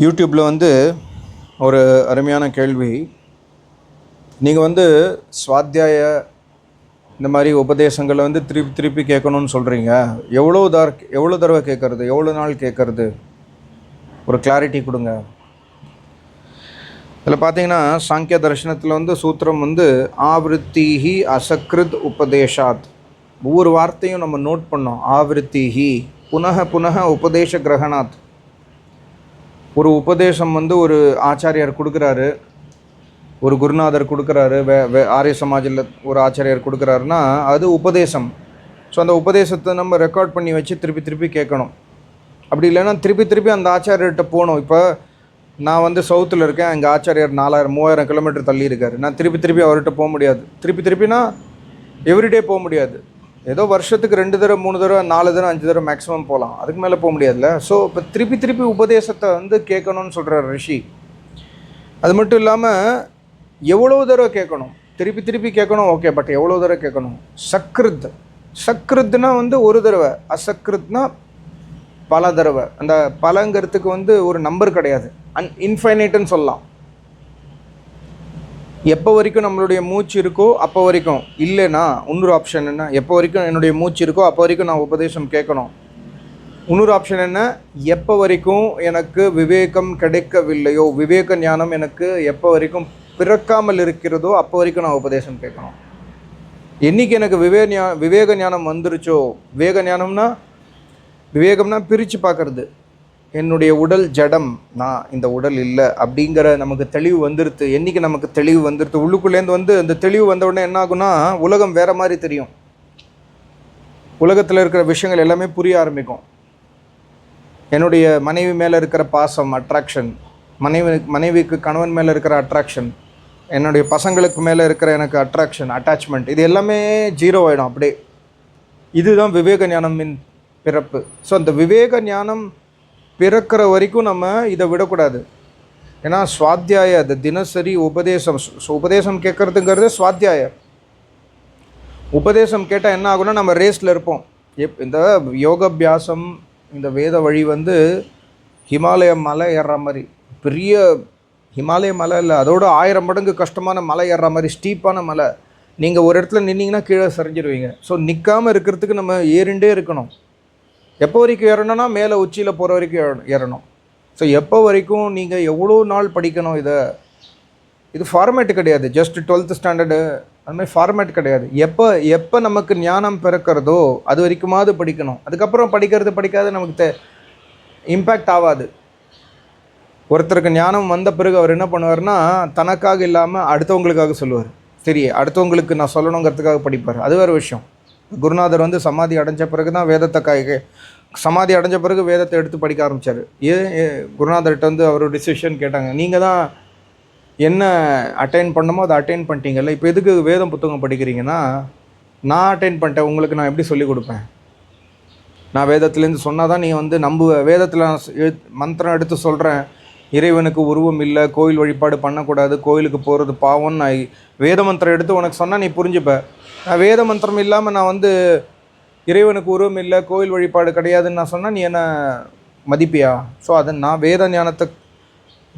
யூடியூப்பில் வந்து ஒரு அருமையான கேள்வி. நீங்கள் வந்து சுவாத்தியாய இந்த மாதிரி உபதேசங்களை வந்து திருப்பி திருப்பி கேட்கணும்னு சொல்கிறீங்க எவ்வளோ தார் எவ்வளோ தடவை கேட்குறது? எவ்வளோ நாள் கேட்குறது? ஒரு கிளாரிட்டி கொடுங்க. இதில் பார்த்தீங்கன்னா சாங்கிய தர்ஷனத்தில் வந்து சூத்திரம் வந்து ஆவருத்திஹி அசக்ருத் உபதேஷாத். ஒவ்வொரு வார்த்தையும் நம்ம நோட் பண்ணோம். ஆவருத்திஹி. புனக புனக உபதேச கிரகணாத். ஒரு உபதேசம் வந்து ஒரு ஆச்சாரியார் கொடுக்குறாரு ஒரு குருநாதர் கொடுக்குறாரு வே வே ஆரிய சமாஜில் ஒரு ஆச்சாரியார் கொடுக்குறாருன்னா அது உபதேசம். ஸோ அந்த உபதேசத்தை நம்ம ரெக்கார்ட் பண்ணி வச்சு திருப்பி திருப்பி கேட்கணும். அப்படி இல்லைன்னா திருப்பி திருப்பி அந்த ஆச்சாரியர்கிட்ட போகணும். இப்போ நான் வந்து சவுத்தில் இருக்கேன் எங்கள் ஆச்சாரியார் நாலாயிரம் மூவாயிரம் கிலோமீட்டர் தள்ளி இருக்காரு. நான் திருப்பி திருப்பி அவர்கிட்ட போக முடியாது. திருப்பி திருப்பினா எவ்ரிடே போக முடியாது. ஏதோ வருஷத்துக்கு ரெண்டு தடவை மூணு தடவை நாலு தடவை அஞ்சு தடவை மேக்ஸிமம் போகலாம் அதுக்கு மேலே போக முடியாதுல்ல. ஸோ இப்போ திருப்பி திருப்பி உபதேசத்தை வந்து கேட்கணும்னு சொல்கிறார் ரிஷி. அது மட்டும் இல்லாமல் எவ்வளோ தடவை கேட்கணும்? திருப்பி திருப்பி கேட்கணும் ஓகே பட் எவ்வளோ தடவை கேட்கணும்? சக்ருத். சக்ருத்னா வந்து ஒரு தடவை அசக்ருத்னா பல தடவை. அந்த பலங்கிறதுக்கு வந்து ஒரு நம்பர் கிடையாது. அன் இன்ஃபைனைட்டுன்னு சொல்லலாம். எப்போ வரைக்கும் நம்மளுடைய மூச்சு இருக்கோ அப்போ வரைக்கும் இல்லைன்னா இன்னொரு ஆப்ஷன் என்ன? எப்போ வரைக்கும் என்னுடைய மூச்சு இருக்கோ அப்போ வரைக்கும் நான் உபதேசம் கேட்கணும். இன்னொரு ஆப்ஷன் என்ன? எப்போ வரைக்கும் எனக்கு விவேகம் கிடைக்கவில்லையோ விவேக ஞானம் எனக்கு எப்போ வரைக்கும் பிறக்காமல் இருக்கிறதோ அப்போ வரைக்கும் நான் உபதேசம் கேட்கணும். என்னைக்கு எனக்கு விவே ஞா விவேக ஞானம் வந்துருச்சோ? விவேக ஞானம்னா விவேகம்னா பிரித்து பார்க்குறது. என்னுடைய உடல் ஜடம் நான் இந்த உடல் இல்லை அப்படிங்கிற நமக்கு தெளிவு வந்துருது என்றைக்கு நமக்கு தெளிவு வந்துருது உள்ளுக்குள்ளேருந்து வந்து அந்த தெளிவு வந்த உடனே என்ன ஆகுனா உலகம் வேறு மாதிரி தெரியும். உலகத்தில் இருக்கிற விஷயங்கள் எல்லாமே புரிய ஆரம்பிக்கும். என்னுடைய மனைவி மேலே இருக்கிற பாசம் அட்ராக்ஷன் மனைவி மனைவிக்கு கணவன் மேலே இருக்கிற அட்ராக்ஷன் என்னுடைய பசங்களுக்கு மேலே இருக்கிற எனக்கு அட்ராக்ஷன் அட்டாச்மெண்ட் இது எல்லாமே ஜீரோ ஆகிடும் அப்படியே. இதுதான் விவேக ஞானமின் பிறப்பு. ஸோ அந்த விவேக ஞானம் பிறக்கிற வரைக்கும் நம்ம இதை விடக்கூடாது. ஏன்னா சுவாத்தியாய அது தினசரி உபதேசம் உபதேசம் கேட்குறதுங்கிறது சுவாத்தியாய. உபதேசம் கேட்டால் என்ன ஆகும்னா நம்ம ரேஸில் இருப்போம். எப் இந்த யோகாபியாசம் இந்த வேத வழி வந்து ஹிமாலய மலை ஏறுற மாதிரி பெரிய ஹிமாலய மலை இல்லை அதோட ஆயிரம் மடங்கு கஷ்டமான மலை ஏறுற மாதிரி ஸ்டீப்பான மலை. நீங்கள் ஒரு இடத்துல நின்னீங்கன்னா கீழே சரிஞ்சிருவீங்க. ஸோ நிற்காமல் இருக்கிறதுக்கு நம்ம ஏறிண்டே இருக்கணும். எப்போ வரைக்கும் ஏறணும்னா மேலே உச்சியில் போகிற வரைக்கும் ஏறணும் ஏறணும். ஸோ எப்போ வரைக்கும் நீங்கள் எவ்வளோ நாள் படிக்கணும் இதை? இது ஃபார்மேட் கிடையாது. ஜஸ்ட் டுவெல்த் ஸ்டாண்டர்டு அது மாதிரி ஃபார்மேட் கிடையாது. எப்போ எப்போ நமக்கு ஞானம் பிறக்கிறதோ அது வரைக்குமாவது படிக்கணும். அதுக்கப்புறம் படிக்கிறது படிக்காது நமக்கு தே இம்பேக்ட் ஆகாது. ஒருத்தருக்கு ஞானம் வந்த பிறகு அவர் என்ன பண்ணுவார்னா தனக்காக இல்லாமல் அடுத்தவங்களுக்காக சொல்லுவார். சரி அடுத்தவங்களுக்கு நான் சொல்லணுங்கிறதுக்காக படிப்பார். அது வேறு விஷயம். குருநாதர் வந்து சமாதி அடைஞ்ச பிறகு தான் வேதத்தை சமாதி அடைஞ்ச பிறகு வேதத்தை எடுத்து படிக்க ஆரம்பித்தார் ஏன் ஏ- குருநாதர்கிட்ட வந்து அவர் டிசிஷன் கேட்டாங்க. நீங்கள் தான் என்ன அட்டைன் பண்ணமோ அதை அட்டைன் பண்ணிட்டீங்கல்ல இப்போ எதுக்கு வேதம் புத்தகம் படிக்கிறீங்கன்னா நான் அட்டைன் பண்ணிட்டேன் உங்களுக்கு நான் எப்படி சொல்லிக் கொடுப்பேன்? நான் வேதத்துலேருந்து சொன்னால் தான் நீ வந்து நம்புவ. வேதத்தில் நான் மந்திரம் எடுத்து சொல்கிறேன் இறைவனுக்கு உருவம் இல்லை கோயில் வழிபாடு பண்ணக்கூடாது கோயிலுக்கு போகிறது பாவம் நான் வேத மந்திரம் எடுத்து உனக்கு சொன்னால் நீ புரிஞ்சுப்ப. நான் வேத மந்திரம் இல்லாமல் நான் வந்து இறைவனுக்கு உருவம் இல்லை கோயில் வழிபாடு கிடையாதுன்னு நான் சொன்னால் நீ என்ன மதிப்பியா? ஸோ அதை நான் வேத ஞானத்தை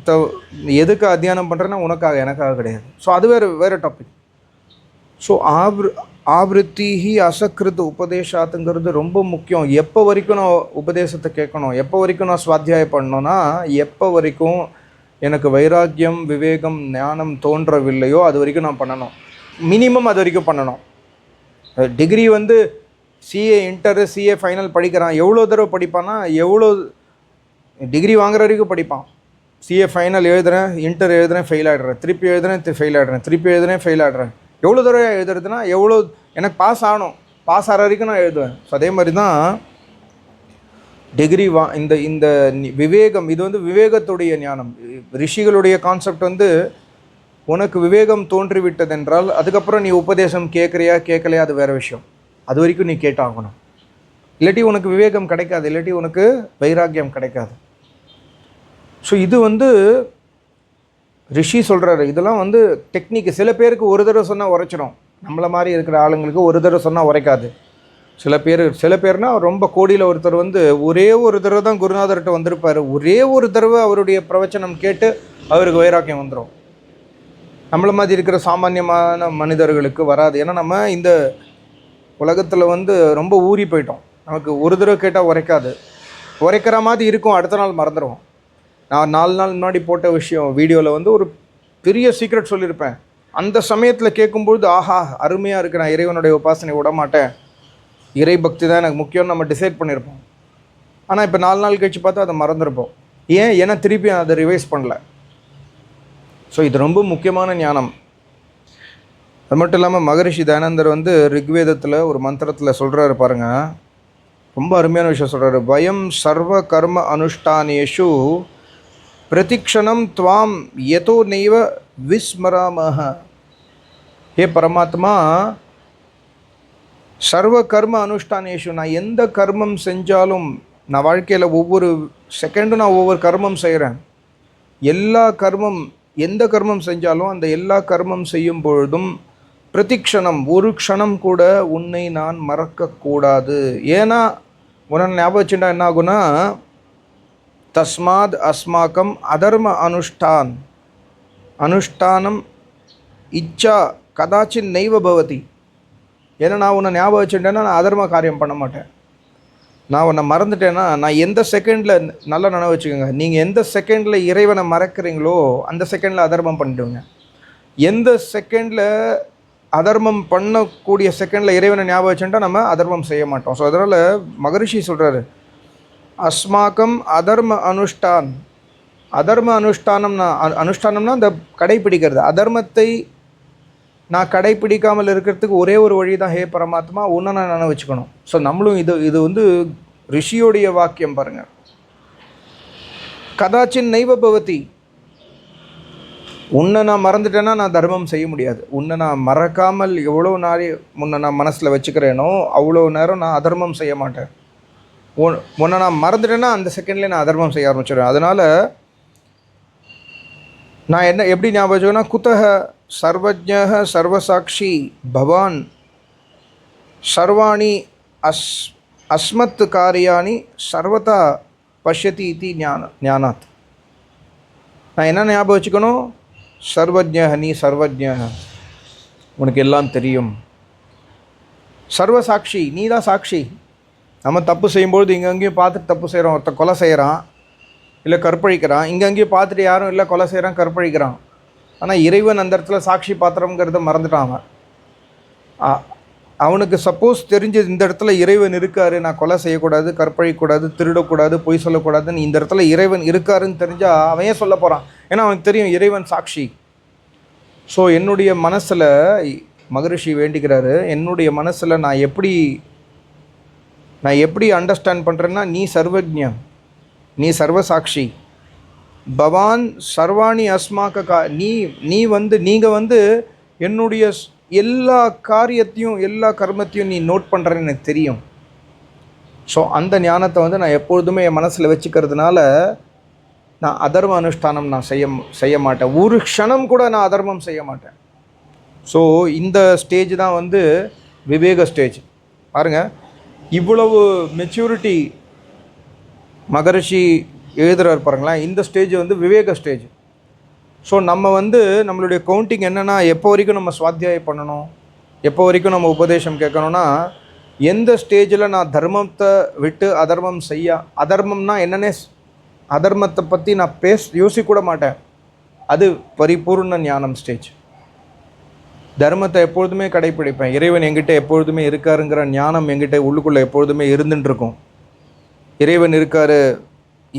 த- எதுக்கு அத்தியானம் பண்ணுறேன்னா உனக்காக எனக்காக கிடையாது. ஸோ அது வேறு வேறு டாபிக் ஸோ ஆவ்ரு ஆவருத்திஹி அசக்கிருத் உபதேசாத்துங்கிறது ரொம்ப முக்கியம். எப்போ வரைக்கும் நான் உபதேசத்தை கேட்கணும்? எப்போ வரைக்கும் நான் சுவாத்தியாயம் பண்ணோன்னா எப்போ வரைக்கும் எனக்கு வைராக்கியம் விவேகம் ஞானம் தோன்றவில்லையோ அது வரைக்கும் நான் பண்ணணும். மினிமம் அது வரைக்கும் பண்ணணும். டிகிரி வந்து சிஏ இன்டரு சிஏ ஃபைனல் படிக்கிறான். எவ்வளோ தடவை படிப்பான்னா எவ்வளோ டிகிரி வாங்குற வரைக்கும் படிப்பான். சிஏ ஃபைனல் எழுதுறேன் இன்டர் எழுதுறேன் ஃபெயில் ஆகிடுறேன் திருப்பி எழுதுறேன் ஃபெயில் ஆகிடுறேன் திருப்பி எழுதுறேன் ஃபெயில் ஆகிடுறேன் எவ்வளோ தடவை எழுதுறதுனா எவ்வளோ எனக்கு பாஸ் ஆகணும். பாஸ் ஆகிற வரைக்கும் நான் எழுதுவேன். ஸோ அதே மாதிரி தான் டிகிரி வா இந்த இந்த விவேகம் இது வந்து விவேகத்துடைய ஞானம். ரிஷிகளுடைய கான்செப்ட் வந்து உனக்கு விவேகம் தோன்றிவிட்டதென்றால் அதுக்கப்புறம் நீ உபதேசம் கேட்குறியா கேட்கலையா அது வேறு விஷயம். அது வரைக்கும் நீ கேட்டாகணும். இல்லாட்டி உனக்கு விவேகம் கிடைக்காது இல்லாட்டி உனக்கு வைராக்கியம் கிடைக்காது. ஸோ இது வந்து ரிஷி சொல்கிறாரு இதெல்லாம் வந்து டெக்னிக் சில பேருக்கு ஒரு தடவை சொன்னால் உரைச்சிடும் நம்மளை மாதிரி இருக்கிற ஆளுங்களுக்கு ஒரு தடவை சொன்னால் உரைக்காது. சில பேர் சில பேர்னா ரொம்ப கோடியில் ஒருத்தர் வந்து ஒரே ஒரு தடவை தான் குருநாதர்கிட்ட வந்திருப்பார். ஒரே ஒரு தடவை அவருடைய பிரவச்சனம் கேட்டு அவருக்கு வைராக்கியம் வந்துடும் நம்மளை மாதிரி இருக்கிற சாமானியமான மனிதர்களுக்கு வராது. ஏன்னா நம்ம இந்த உலகத்தில் வந்து ரொம்ப ஊறி போயிட்டோம். நமக்கு ஒரு தடவை கேட்டால் உரைக்காது. உரைக்கிற மாதிரி இருக்கும் அடுத்த நாள் மறந்துடுவோம் நான் நாலு நாள் முன்னாடி போட்ட விஷயம் வீடியோவில் வந்து ஒரு பெரிய சீக்ரெட் சொல்லியிருப்பேன். அந்த சமயத்தில் கேட்கும்பொழுது ஆஹா அருமையாக இருக்குது நான் இறைவனுடைய உபாசனை விட மாட்டேன். இறை பக்தி தான் எனக்கு முக்கியம்னு நம்ம டிசைட் பண்ணியிருப்போம் ஆனால் இப்போ நாலு நாள் கழிச்சு பார்த்தா அதை மறந்துருப்போம். ஏன்? ஏன்னா திருப்பி அதை ரிவைஸ் பண்ணல. ஸோ இது ரொம்ப முக்கியமான ஞானம். அது மட்டும் இல்லாமல் மகரிஷி தயானந்தர் வந்து ரிக்வேதத்தில் ஒரு மந்திரத்தில் சொல்கிறாரு பாருங்க. ரொம்ப அருமையான விஷயம் சொல்கிறாரு பயம் சர்வ கர்ம அனுஷ்டானேஷு பிரதிக்ஷணம் துவாம் எதோ நெய்வ விஸ்மராமஹ. ஹே பரமாத்மா சர்வ கர்ம அனுஷ்டானேஷு நான் எந்த கர்மம் செஞ்சாலும் நான் வாழ்க்கையில் ஒவ்வொரு செகண்டும் நான் ஒவ்வொரு கர்மம் செய்கிறேன் எல்லா கர்மம் எந்த கர்மம் செஞ்சாலும் அந்த எல்லா கர்மம் செய்யும் பொழுதும் பிரதிக்ஷணம் ஒரு க்ஷணம் கூட உன்னை நான் மறக்கக்கூடாது ஏன்னா உன்னை ஞாபகம் வச்சுட்டா என்ன ஆகுனா தஸ்மாத் அஸ்மாக்கம் அதர்ம அனுஷ்டான். அனுஷ்டானம் இச்சா கதாச்சின் நெய்வ பவதி. ஏன்னா நான் உன்னை ஞாபகம் வச்சுட்டேன்னா நான் அதர்ம காரியம் பண்ண மாட்டேன். நான் உன்னை மறந்துட்டேன்னா நான் எந்த செகண்டில் நல்லா நினைவு வச்சுக்கோங்க. நீங்கள் எந்த செகண்டில் இறைவனை மறக்கிறீங்களோ அந்த செகண்டில் அதர்மம் பண்ணிடுவீங்க. எந்த செகண்டில் அதர்மம் பண்ணக்கூடிய செகண்டில் இறைவனை ஞாபகம் வச்சுட்டா நம்ம அதர்மம் செய்ய மாட்டோம். ஸோ அதனால் மகரிஷி சொல்கிறாரு அஸ்மாக்கம் அதர்ம அனுஷ்டான். அதர்ம அனுஷ்டானம்னா அ- அனுஷ்டானம்னா அந்த கடைப்பிடிக்கிறது. அதர்மத்தை நான் கடைப்பிடிக்காமல் இருக்கிறதுக்கு ஒரே ஒரு வழி தான் ஹே பரமாத்மா ஒன்று நான் நினைவு வச்சுக்கணும் ஸோ நம்மளும் இது இது வந்து ரிஷியோடைய வாக்கியம் பாருங்கள் கதாச்சின் நைவ பவதி உன்னை நான் மறந்துட்டேன்னா நான் தர்மம் செய்ய முடியாது. உன்னை நான் மறக்காமல் எவ்வளோ நாள் உன்னை நான் மனசில் வச்சுக்கிறேனோ அவ்வளோ நேரம் நான் அதர்மம் செய்ய மாட்டேன். உன் உன்னை நான் மறந்துட்டேன்னா அந்த செகண்ட்லேயே நான் அதர்மம் செய்ய ஆரம்பிச்சிடுவேன் அதனால் நான் என்ன எப்படி ஞாபகம் வச்சுக்கன்னா குத்தக சர்வஜ சர்வசாட்சி பவான் சர்வாணி அஸ் அஸ்மத் காரியாணி சர்வதா பஷ்யதி இது ஞான ஞானாத். நான் என்ன ஞாபகம் வச்சுக்கணும்? சர்வஜ நீ சர்வஜ உனக்கு எல்லாம் தெரியும். சர்வசாட்சி நீ தான் சாட்சி. நம்ம தப்பு செய்யும்பொழுது இங்கே அங்கேயும் பார்த்துட்டு தப்பு செய்கிறோம் ஒருத்தன் கொலை செய்கிறான் இல்லை கற்பழிக்கிறான். இங்கே அங்கேயும் பார்த்துட்டு யாரும் இல்லை கொலை செய்கிறான் கற்பழிக்கிறான். ஆனால் இறைவன் அந்த இடத்துல சாட்சி பாத்திரங்கிறத மறந்துட்டான் அவன். அவனுக்கு சப்போஸ் தெரிஞ்சு இந்த இடத்துல இறைவன் இருக்காரு நான் கொலை செய்யக்கூடாது கற்பழிக்கக்கூடாது திருடக்கூடாது பொய் சொல்லக்கூடாதுன்னு இந்த இடத்துல இறைவன் இருக்காருன்னு தெரிஞ்சால் அவன் ஏன் சொல்ல போகிறான் ஏன்னா அவனுக்கு தெரியும் இறைவன் சாட்சி. ஸோ என்னுடைய மனசில் மகரிஷி வேண்டிக்கிறாரு என்னுடைய மனசில் நான் எப்படி நான் எப்படி அண்டர்ஸ்டாண்ட் பண்ணுறேன்னா நீ சர்வஜ்ஞ நீ சர்வசாட்சி. பவான் சர்வாணி அஸ்மாக்க கா நீ நீ வந்து நீங்கள் வந்து என்னுடைய எல்லா காரியத்தையும் எல்லா கர்மத்தையும் நீ நோட் பண்ணுறேன்னு எனக்கு தெரியும். ஸோ அந்த ஞானத்தை வந்து நான் எப்பொழுதுமே என் மனசில் வச்சுக்கிறதுனால நான் அதர்ம அனுஷ்டானம் நான் செய்ய செய்ய மாட்டேன். ஒரு க்ஷணம் கூட நான் அதர்மம் செய்ய மாட்டேன். ஸோ இந்த ஸ்டேஜ் தான் வந்து விவேக ஸ்டேஜ் பாருங்கள் இவ்வளவு மெச்சூரிட்டி மகரிஷி எழுதுகிறார் பாருங்களேன் இந்த ஸ்டேஜ் வந்து விவேக ஸ்டேஜ் ஸோ நம்ம வந்து நம்மளுடைய கவுண்டிங் என்னென்னா எப்போ வரைக்கும் நம்ம சுவாத்தியாயம் பண்ணணும்? எப்போ வரைக்கும் நம்ம உபதேசம் கேட்கணும்னா எந்த ஸ்டேஜில் நான் தர்மத்தை விட்டு அதர்மம் செய்ய அதர்மம்னா என்னென்ன அதர்மத்தை பற்றி நான் பேச யோசிக்கூட மாட்டேன். அது பரிபூர்ண ஞானம் ஸ்டேஜ் தர்மத்தை எப்பொழுதுமே கடைப்பிடிப்பேன். இறைவன் எங்கிட்ட எப்பொழுதுமே இருக்காருங்கிற ஞானம் எங்கிட்ட உள்ளுக்குள்ளே எப்பொழுதுமே இருந்துட்டுருக்கும் இறைவன் இருக்காரு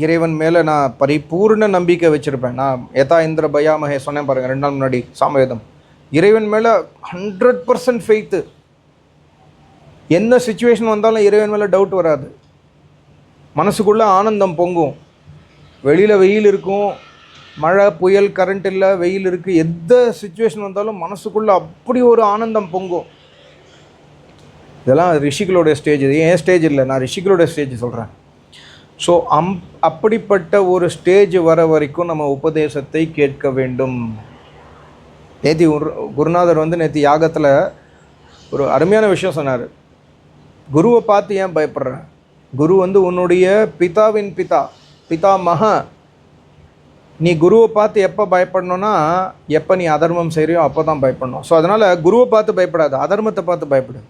இறைவன் மேலே நான் பரிபூர்ண நம்பிக்கை வச்சுருப்பேன். நான் எதா இந்திர பயாமகே சொன்னேன் பாருங்கள் ரெண்டு நாள் முன்னாடி சாமவேதம். இறைவன் மேலே ஹண்ட்ரட் பர்சன்ட் ஃபெய்த்து என்ன சுச்சுவேஷன் வந்தாலும் இறைவன் மேலே டவுட் வராது. மனசுக்குள்ளே ஆனந்தம் பொங்கும். வெளியில் வெயில் இருக்கும் மழை புயல் கரண்ட் இல்லை வெயில் இருக்குது எந்த சுச்சுவேஷன் வந்தாலும் மனசுக்குள்ளே அப்படி ஒரு ஆனந்தம் பொங்கும். இதெல்லாம் ரிஷிகளோடைய ஸ்டேஜ் இது ஏன் ஸ்டேஜ் இல்லை? நான் ரிஷிகளோட ஸ்டேஜ் சொல்கிறேன் ஸோ அம் அப்படிப்பட்ட ஒரு ஸ்டேஜ் வர வரைக்கும் நம்ம உபதேசத்தை கேட்க வேண்டும். நேத்தி குருநாதர் வந்து நேற்று யாகத்தில் ஒரு அருமையான விஷயம் சொன்னார். குருவை பார்த்து ஏன் பயப்படுற? குரு வந்து உன்னுடைய பிதாவின் பிதா. பிதாமக நீ குருவை பார்த்து எப்போ பயப்படணும்னா எப்போ நீ அதர்மம் செய்கிறியோ அப்போ தான் பயப்படணும். ஸோ அதனால் குருவை பார்த்து பயப்படாது அதர்மத்தை பார்த்து பயப்படு.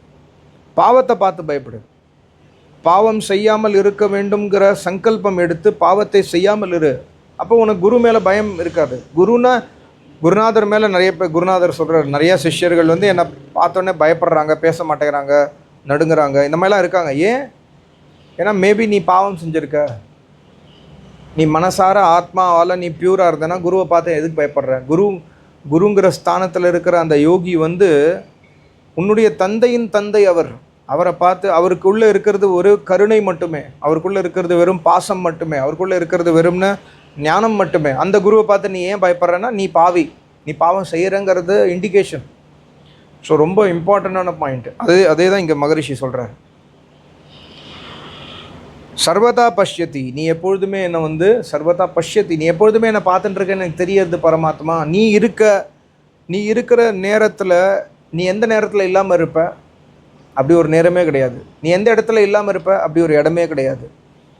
பாவத்தை பார்த்து பயப்படு. பாவம் செய்யாமல் இருக்க வேண்டும்ங்கிற சங்கல்பம் எடுத்து பாவத்தை செய்யாமல் இரு. அப்போ உனக்கு குரு மேலே பயம் இருக்காது. குருனா குருநாதர் மேலே நிறைய பேர் குருநாதர் சொல்கிறார் நிறைய சிஷ்யர்கள் வந்து என்னை பார்த்தோன்னே பயப்படுறாங்க பேச மாட்டேங்கிறாங்க நடுங்குறாங்க இந்த மாதிரிலாம் இருக்காங்க. ஏன்? ஏன்னா மேபி நீ பாவம் செஞ்சுருக்க. நீ மனசார ஆத்மாவால் நீ பியூராக இருந்தனா குருவை பார்த்து எதுக்கு பயப்படுற? குரு குருங்கிற ஸ்தானத்தில் இருக்கிற அந்த யோகி வந்து உன்னுடைய தந்தையின் தந்தை அவர். அவரை பார்த்து அவருக்குள்ளே இருக்கிறது ஒரு கருணை மட்டுமே. அவருக்குள்ளே இருக்கிறது வெறும் பாசம் மட்டுமே. அவருக்குள்ளே இருக்கிறது வெறும்னு ஞானம் மட்டுமே. அந்த குருவை பார்த்து நீ ஏன் பயப்படுறேன்னா நீ பாவி. நீ பாவம் செய்கிறங்கிறது இண்டிகேஷன் ஸோ ரொம்ப இம்பார்ட்டண்ட்டான பாயிண்ட் அதே அதே தான் இங்கே மகரிஷி சொல்கிறார் சர்வதா பஷ்யதி நீ எப்பொழுதுமே என்னை வந்து சர்வதா பஷ்யதி நீ எப்பொழுதுமே என்னை பார்த்துட்டு எனக்கு தெரியாது பரமாத்மா. நீ இருக்க நீ இருக்கிற நேரத்தில் நீ எந்த நேரத்தில் இல்லாமல் இருப்ப? அப்படி ஒரு நேரமே கிடையாது. நீ எந்த இடத்துல இல்லாமல் இருப்ப? அப்படி ஒரு இடமே கிடையாது.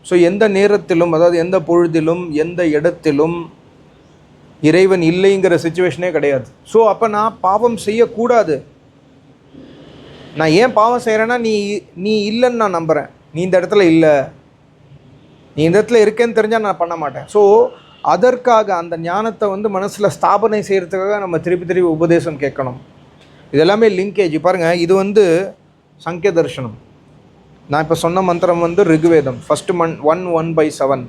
ஸோ எந்த நேரத்திலும் அதாவது எந்த பொழுதிலும் எந்த இடத்திலும் இறைவன் இல்லைங்கிற சுச்சுவேஷனே கிடையாது. ஸோ அப்போ நான் பாவம் செய்யக்கூடாது. நான் ஏன் பாவம் செய்கிறேன்னா நீ நீ இல்லைன்னு நான் நம்புகிறேன் நீ இந்த இடத்துல இல்லை. நீ இந்த இடத்துல இருக்கேன்னு தெரிஞ்சால் நான் பண்ண மாட்டேன். ஸோ அதற்காக அந்த ஞானத்தை வந்து மனசில் ஸ்தாபனை செய்கிறதுக்காக நம்ம திருப்பி திருப்பி உபதேசம் கேட்கணும். இது எல்லாமே லிங்கேஜ் பாருங்கள் இது வந்து சங்கிய தர்ஷனம் நான் இப்போ சொன்ன மந்திரம் வந்து ரிகுவேதம். First Mann one one by seven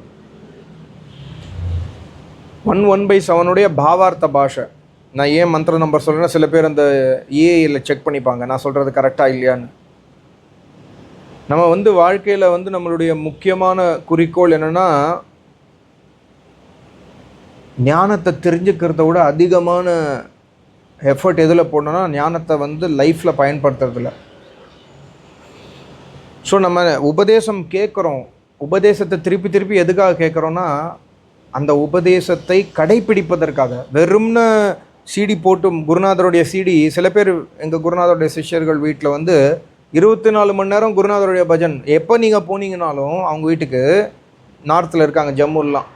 one one by செவனுடைய பாவார்த்த பாஷை. நான் ஏன் மந்திர நம்பர் சொல்கிறேன்னா சில பேர் அந்த ஏஐயில் செக் பண்ணிப்பாங்க. நான் சொல்கிறது கரெக்டாக இல்லையான்னு. நம்ம வந்து வாழ்க்கையில் வந்து நம்மளுடைய முக்கியமான குறிக்கோள் என்னென்னா ஞானத்தை தெரிஞ்சுக்கிறத விட அதிகமான எஃபர்ட் எதில் போடணும்னா ஞானத்தை வந்து லைஃப்பில் பயன்படுத்துறதில்ல ஸோ நம்ம உபதேசம் கேட்குறோம். உபதேசத்தை திருப்பி திருப்பி எதுக்காக கேட்குறோன்னா அந்த உபதேசத்தை கடைப்பிடிப்பதற்காக வெறும்னு சீடி போட்டும் குருநாதருடைய சீடி சில பேர் எங்கள் குருநாதருடைய சிஷ்யர்கள் வீட்டில் வந்து இருபத்தி நாலு மணி நேரம் குருநாதருடைய பஜன். எப்போ நீங்கள் போனீங்கனாலும் அவங்க வீட்டுக்கு நார்த்தில் இருக்காங்க ஜம்முலாம்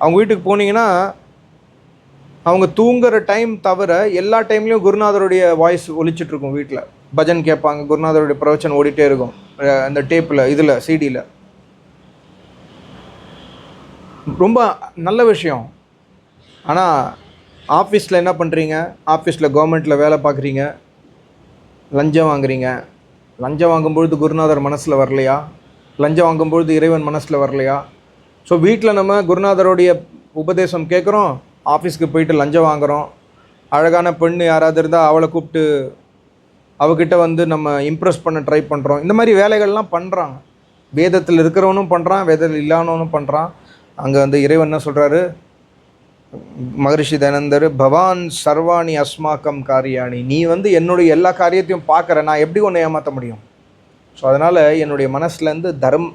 அவங்க வீட்டுக்கு போனீங்கன்னா அவங்க தூங்குற டைம் தவிர எல்லா டைம்லேயும் குருநாதருடைய வாய்ஸ் ஒழிச்சிட்ருக்கும் வீட்டில் பஜன் கேட்பாங்க குருநாதருடைய பிரவச்சன் ஓடிட்டே இருக்கும். அந்த டேப்பில் இதில் சிடியில் ரொம்ப நல்ல விஷயம். ஆனால் ஆஃபீஸில் என்ன பண்ணுறீங்க ஆஃபீஸில் கவர்மெண்ட்டில் வேலை பார்க்குறீங்க. லஞ்சம் வாங்குறீங்க. லஞ்சம் வாங்கும்பொழுது குருநாதர் மனசில் வரலையா? லஞ்சம் வாங்கும்பொழுது இறைவன் மனசில் வரலையா? ஸோ வீட்டில் நம்ம குருநாதருடைய உபதேசம் கேட்குறோம் ஆஃபீஸ்க்கு போயிட்டு லஞ்சம் வாங்குகிறோம் அழகான பெண் யாராவது இருந்தால் அவளை கூப்பிட்டு அவகிட்ட வந்து நம்ம இம்ப்ரெஸ் பண்ண ட்ரை பண்ணுறோம் இந்த மாதிரி வேலைகள்லாம் பண்ணுறாங்க வேதத்தில் இருக்கிறவனும் பண்ணுறான் வேதத்தில் இல்லாதவனும் பண்ணுறான் அங்கே வந்து இறைவன் என்ன சொல்கிறாரு மகரிஷி தனந்தர் பவான் சர்வாணி அஸ்மாக்கம் காரியாணி. நீ வந்து என்னுடைய எல்லா காரியத்தையும் பார்க்குற. நான் எப்படி ஒன்று ஏமாற்ற முடியும்? ஸோ அதனால் என்னுடைய மனசுலேருந்து தர்ம்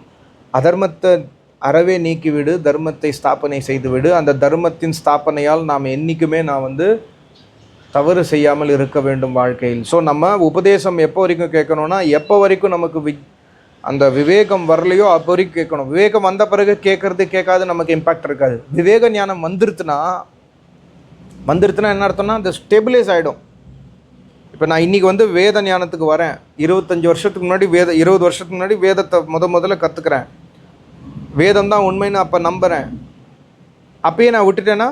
அதர்மத்தை அறவே நீக்கிவிடு தர்மத்தை ஸ்தாபனை செய்துவிடு. அந்த தர்மத்தின் ஸ்தாபனையால் நாம் என்றைக்குமே நான் வந்து தவறு செய்யாமல் இருக்க வேண்டும் வாழ்க்கையில். ஸோ நம்ம உபதேசம் எப்போ வரைக்கும் கேட்கணும்னா எப்போ வரைக்கும் நமக்கு வி அந்த விவேகம் வரலையோ அப்போ வரைக்கும் கேட்கணும். விவேகம் வந்த பிறகு கேட்கறது கேட்காது நமக்கு இம்பாக்ட் இருக்காது. விவேக ஞானம் வந்துருத்துனா வந்துருத்துனா என்ன அர்த்தம்னா அந்த ஸ்டெபிலைஸ் ஆகிடும் இப்போ நான் இன்றைக்கி வந்து வேத ஞானத்துக்கு வரேன். இருபத்தஞ்சி வருஷத்துக்கு முன்னாடி வேத இருபது வருஷத்துக்கு முன்னாடி வேதத்தை முத முதல்ல கற்றுக்கிறேன் வேதம் தான் உண்மைன்னு அப்போ நம்புகிறேன் அப்பயே நான் விட்டுட்டேன்னா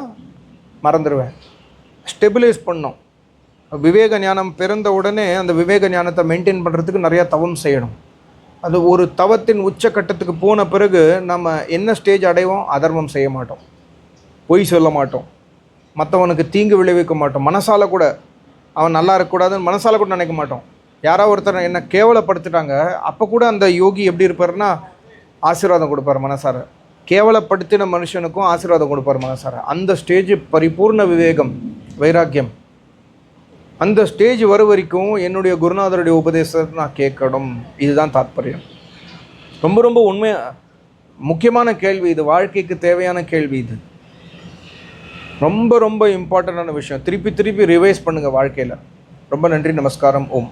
மறந்துடுவேன் ஸ்டெபிலைஸ் பண்ணும். விவேக ஞானம் பிறந்த உடனே அந்த விவேக ஞானத்தை மெயின்டைன் பண்ணுறதுக்கு நிறையா தவம் செய்யணும். அது ஒரு தவத்தின் உச்சக்கட்டத்துக்கு போன பிறகு நம்ம என்ன ஸ்டேஜ் அடைவோம்? அதர்மம் செய்ய மாட்டோம். பொய் சொல்ல மாட்டோம். மற்றவனுக்கு தீங்கு விளைவிக்க மாட்டோம். மனசால் கூட அவன் நல்லா இருக்கக்கூடாதுன்னு மனசால் கூட நினைக்க மாட்டோம். யாரோ ஒருத்தர் என்ன கேவலப்படுத்திட்டாங்க. அப்போ கூட அந்த யோகி எப்படி இருப்பாருன்னா ஆசீர்வாதம் கொடுப்பார் மனசார. கேவலப்படுத்தின மனுஷனுக்கும் ஆசீர்வாதம் கொடுப்பார் மனசார. அந்த ஸ்டேஜ் பரிபூர்ண விவேகம் வைராக்கியம். அந்த ஸ்டேஜ் வர வரைக்கும் என்னுடைய குருநாதருடைய உபதேசத்தை நான் கேட்கணும். இதுதான் தாத்பரியம். ரொம்ப ரொம்ப உண்மை முக்கியமான கேள்வி இது. வாழ்க்கைக்கு தேவையான கேள்வி இது. ரொம்ப ரொம்ப இம்பார்ட்டண்டான விஷயம். திருப்பி திருப்பி ரிவைஸ் பண்ணுங்கள் வாழ்க்கையில். ரொம்ப நன்றி நமஸ்காரம். ஓம்.